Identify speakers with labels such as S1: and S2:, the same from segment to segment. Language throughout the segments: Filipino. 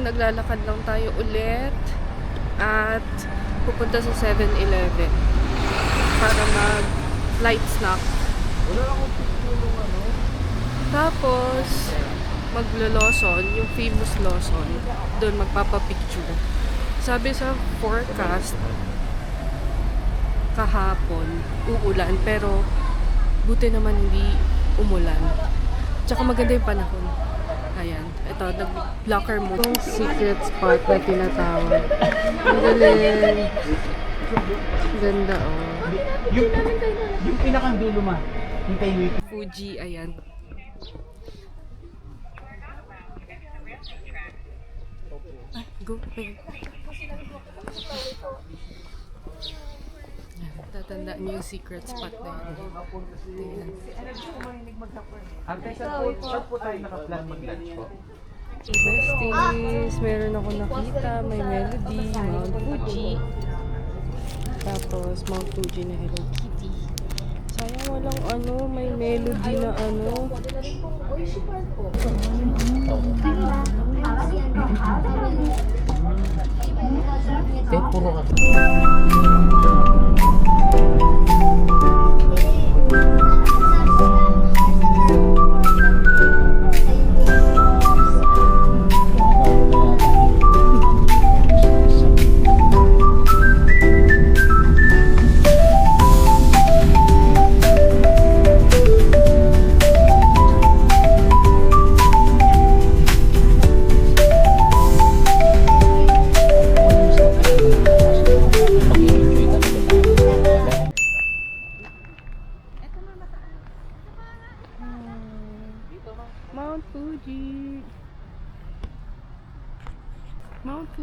S1: Lalakad lang tayo ulit at pupunta sa 7-Eleven para mag light snack.
S2: Wala akong picture ng ano.
S1: Tapos, maglo-Lawson, yung famous Lawson, doon magpapapicture. Sabi sa forecast, kahapon, uulan, pero buti naman hindi umulan. Tsaka maganda yung panahon. Ayan, ito, nag-blocker mo. Yung secret spot na tinatawag. Ang galing. Ganda, oh.
S2: Yung, yung pinakang dulo ma. Yung kay Wiki.
S1: Fuji, ayan. Ay, go. Ayan. Tatandaan niyo yung secret spot na yun. Ayan.
S2: Ate, saan po, saan po tayo naka-plan mag-lunch po?
S1: Besties, meron ako nakita. May melody, Mount Fuji. Tapos, Mount Fuji na Hello Kitty. Sayang walang ano, may melody na ano.
S2: Eh, puro ka.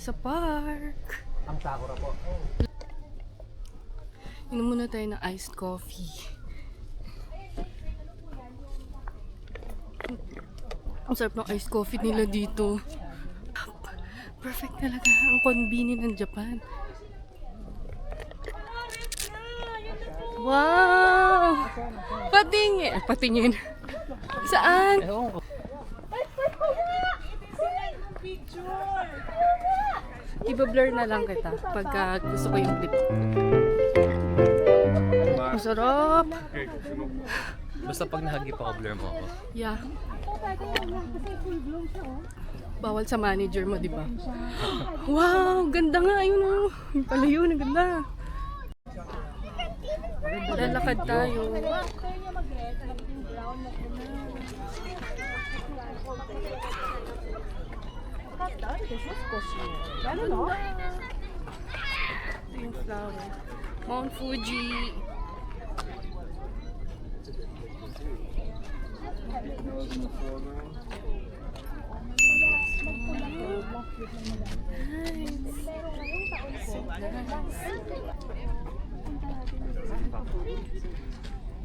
S3: sa
S1: park.
S2: Ang sakura po.
S1: Inom muna tayo ng iced coffee. Ang sarap ng iced coffee nila dito. Perfect talaga. Ang convenient ng Japan. Wow! Patingin! Patingin. Saan?
S2: Ewan ko.
S1: Iba-blur na lang kita pagka gusto ko yung clip. Masarap!
S4: Basta pag nahagi pa ko, blur mo ako.
S1: Yeah. Bawal sa manager mo, di ba? Wow, ganda nga. Ayun oh. Yung pala yun, ang ganda. Lalakad tayo. Ano no? Ito yung flower. Mount Fuji.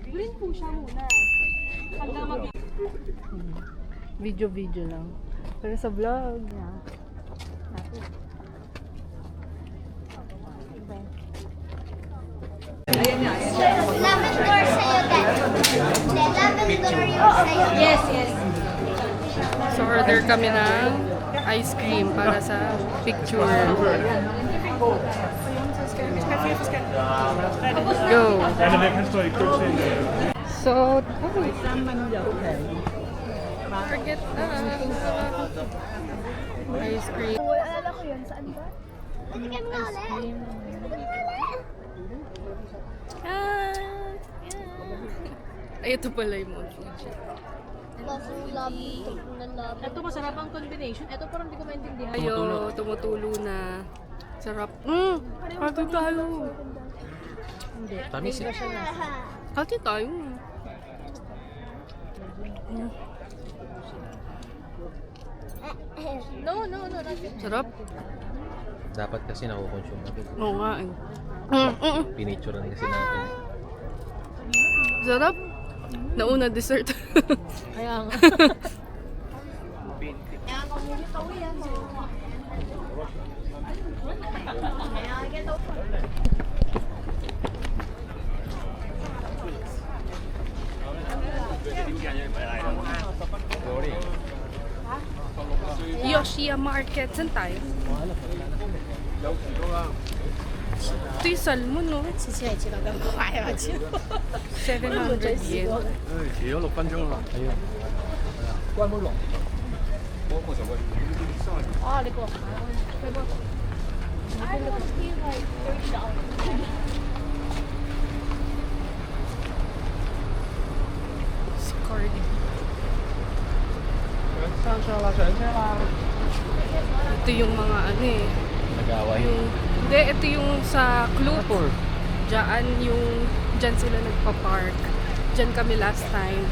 S3: Green po siya muna. Hanggang mag
S1: Video-video lang. Pero sa vlog.
S5: Lemon
S3: Yes, yes.
S1: So order kami ng ice cream para sa picture. Go! So, forget na. Ice cream.
S3: Ko yun, saan ba?
S5: Balikan nga ulit. Balikan nga ulit.
S1: Ah, yeah. Ay, ito pala yung Mount Fuji.
S3: Ito masarap ang combination. Ito parang hindi ko maintindihan.
S1: Ayo, tumutulo na. Sarap. Mm, hati tayo.
S4: Tamis eh.
S1: Hati tayo. Mm,
S3: No, no, no. Not
S1: sarap.
S4: Dapat kasi nakukonsume natin.
S1: Oo nga eh. Mm, mm, mm.
S4: Pinicture na kasi natin.
S1: Sarap. Nauna dessert.
S3: Kaya nga.
S1: 事业嘛，也该挣大。最
S3: 酸了嘛？喏，哎呀，去，十分钟就
S1: 迟了。
S6: 哎，迟了六分了。哎呀，关不落。我我就问，
S3: 你你上来。哇，你过来。哎，我付
S1: 了，我付
S2: 了。Scorpio。Saan siya lang? Saan siya lang?
S1: Ito yung mga ano eh.
S4: Nag-away.
S1: Yung, hindi, ito yung sa Clute. Diyan yung, diyan sila nagpa-park. Diyan kami last time.